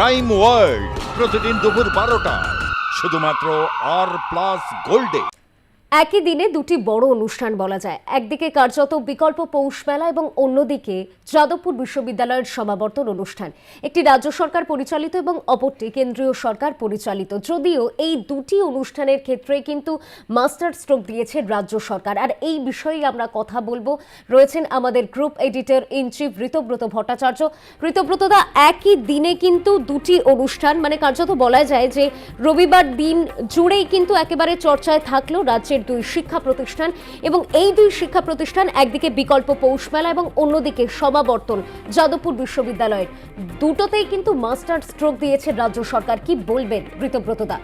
Crime world প্রতিদিন দুপুর বারোটায়। শুধুমাত্র আর প্লাস গোল্ডে একই দিনে দুটি বড় অনুষ্ঠান বলা যায়। একদিকে কার্যত বিকল্প পৌষ মেলা এবং অন্যদিকে যাদবপুর বিশ্ববিদ্যালয়ের সমাবর্তন অনুষ্ঠান। একটি রাজ্য সরকার পরিচালিত এবং অপরটি কেন্দ্রীয় সরকার পরিচালিত। যদিও এই দুটি অনুষ্ঠানের ক্ষেত্রে কিন্তু মাস্টার স্ট্রোক দিয়েছে রাজ্য সরকার। আর এই বিষয়েই আমরা কথা বলব। রয়েছেন আমাদের group editor in chief Ritabrata Bhattacharya. ঋতব্রতদা একই দিনে কিন্তু দুটি অনুষ্ঠান মানে কার্যত বলা যায় যে রবিবার দিন জুড়েই কিন্তু একেবারে চর্চায় থাকল রাজ্যের দুই শিক্ষা প্রতিষ্ঠান এবং এই দুই শিক্ষা প্রতিষ্ঠান একদিকে বিকল্প পৌষ মেলা এবং অন্যদিকে সমাবর্তন যাদবপুর বিশ্ববিদ্যালয়ের। দুটোতেই কিন্তু মাস্টার স্ট্রোক দিয়েছে রাজ্য সরকার। কি বলবেন ঋতব্রতদা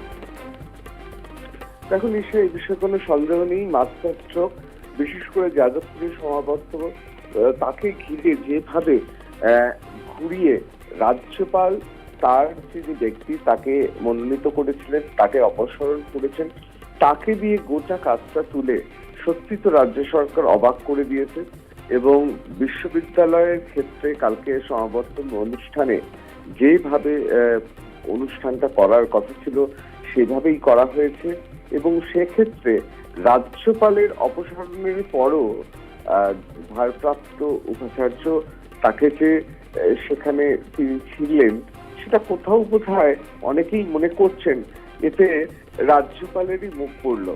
দেখো নিশ্চয়ই এই বিষয়ে কোনো সন্দেহ নেই। মাস্টার স্ট্রোক, বিশেষ করে যাদবপুরের সমাবর্তন তাকে ঘিরে যেভাবে ঘুরিয়ে রাজ্যপাল তার যে ব্যক্তি, তাকে মনোনীত করেছিলেন, তাকে অপসারণ করেছেন তাকে দিয়ে গোটা কাজটা তুলে সত্যি তো রাজ্য সরকার অবাক করে দিয়েছে এবং বিশ্ববিদ্যালয়ের ক্ষেত্রে কালকে সমাবর্তন অনুষ্ঠানে যেভাবে অনুষ্ঠানটা করার কথা ছিল সেভাবেই করা হয়েছে এবং সেক্ষেত্রে রাজ্যপালের অপসারণের পরও ভারপ্রাপ্ত উপাচার্য তাকে যে সেখানে তিনি ছিলেন সেটা কোথাও বোধহয় অনেকেই মনে করছেন। এতে রাজ্যপালেরই মুখ পড়ল।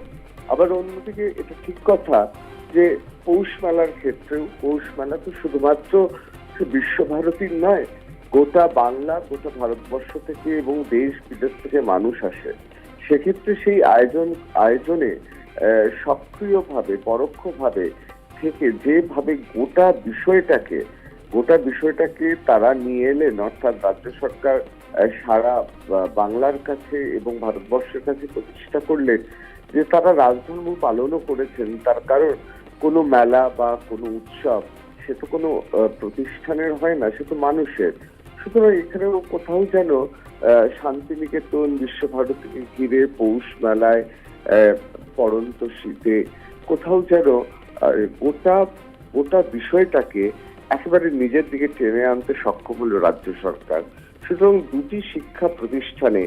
আবার অন্যদিকে এটা ঠিক কথা যে পৌষ মেলার ক্ষেত্রেও পৌষ মেলা তো শুধুমাত্র বিশ্বভারতীর নয়, গোটা বাংলা, গোটা ভারতবর্ষ থেকে এবং দেশ বিদেশ থেকে মানুষ আসে। সেক্ষেত্রে সেই আয়োজন, আয়োজনে সক্রিয়ভাবে, পরোক্ষভাবে থেকে যেভাবে গোটা বিষয়টাকে গোটা বিষয়টাকে তারা নিয়ে এলেন, অর্থাৎ রাজ্য সরকার সারা বাংলার কাছে এবং ভারতবর্ষের কাছে প্রতিষ্ঠা করলেন যে তারা রাজধর্ম পালনও করেছেন তার কারণ কোনো মেলা বা কোনো উৎসব সে তো কোনো প্রতিষ্ঠানের হয় না সে তো মানুষের। সুতরাং এখানেও কোথাও যেন শান্তিনিকেতন বিশ্বভারতীকে ঘিরে পৌষ মেলায় আহ, পড়ন্ত শীতে কোথাও যেন গোটা গোটা বিষয়টাকে একেবারে নিজের দিকে টেনে আনতে সক্ষম হলো রাজ্য সরকার। সুতরাং দুটি শিক্ষা প্রতিষ্ঠানে,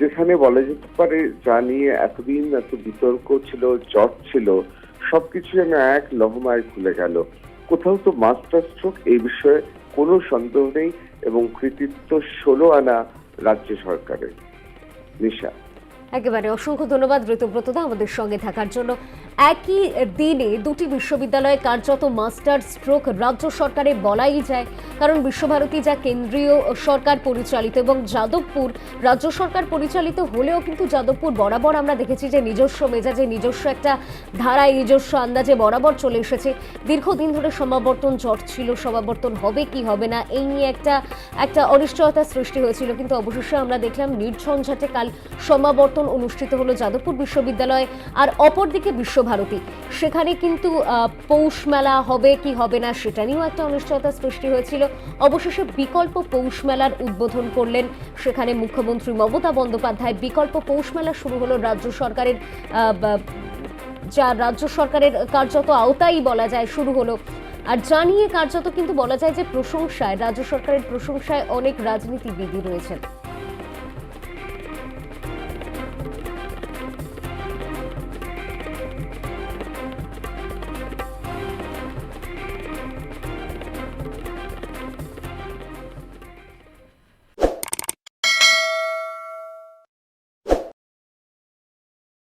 যেখানে বলা যেতে পারে যা নিয়ে এতদিন এত বিতর্ক ছিল, জট ছিল, সবকিছু যেন এক লহমায় খুলে গেল। কোথাও তো মাস্টার স্ট্রোক এই বিষয়ে কোনো সন্দেহ নেই এবং কৃতিত্ব ষোলো আনা রাজ্য সরকারের। নিশা। একেবারে অসংখ্য ধন্যবাদ ঋতব্রতদা আমাদের সঙ্গে থাকার জন্য। একই দিনে দুটি বিশ্ববিদ্যালয়ে কার্যত মাস্টার স্ট্রোক রাজ্য সরকারে বলাই যায়, কারণ বিশ্বভারতী যা কেন্দ্রীয় সরকার পরিচালিত এবং যাদবপুর রাজ্য সরকার পরিচালিত হলেও কিন্তু যাদবপুর বরাবর আমরা দেখেছি যে নিজস্ব মেজাজে, নিজস্ব একটা ধারায় নিজস্ব আন্দাজে বরাবর চলে এসেছে। দীর্ঘদিন ধরে সমাবর্তন জট ছিল, সমাবর্তন হবে কি হবে না, এই নিয়ে একটা একটা অনিশ্চয়তা সৃষ্টি হয়েছিল। কিন্তু অবশেষে আমরা দেখলাম নির্ঝঞ্ঝাটে কাল সমাবর্তন অনুষ্ঠিত হলো যাদবপুর বিশ্ববিদ্যালয়ে, আর অপরদিকে বিশ্বভারতী সেখানে কিন্তু পৌষ মেলা হবে, কি হবে না সেটা নিয়েও একটা অনিশ্চয়তা সৃষ্টি হয়েছিল। অবশেষে বিকল্প পৌষ মেলার উদ্বোধন করলেন সেখানে মুখ্যমন্ত্রী মমতা বন্দ্যোপাধ্যায়। বিকল্প পৌষ মেলা শুরু হলো রাজ্য সরকারের যা রাজ্য সরকারের কার্যত আওতাই বলা যায়, শুরু হলো। আর জানিয়ে কার্যত কিন্তু বলা যায় যে প্রশংসায়, রাজ্য সরকারের প্রশংসায় অনেক রাজনীতিবিদই রয়েছেন।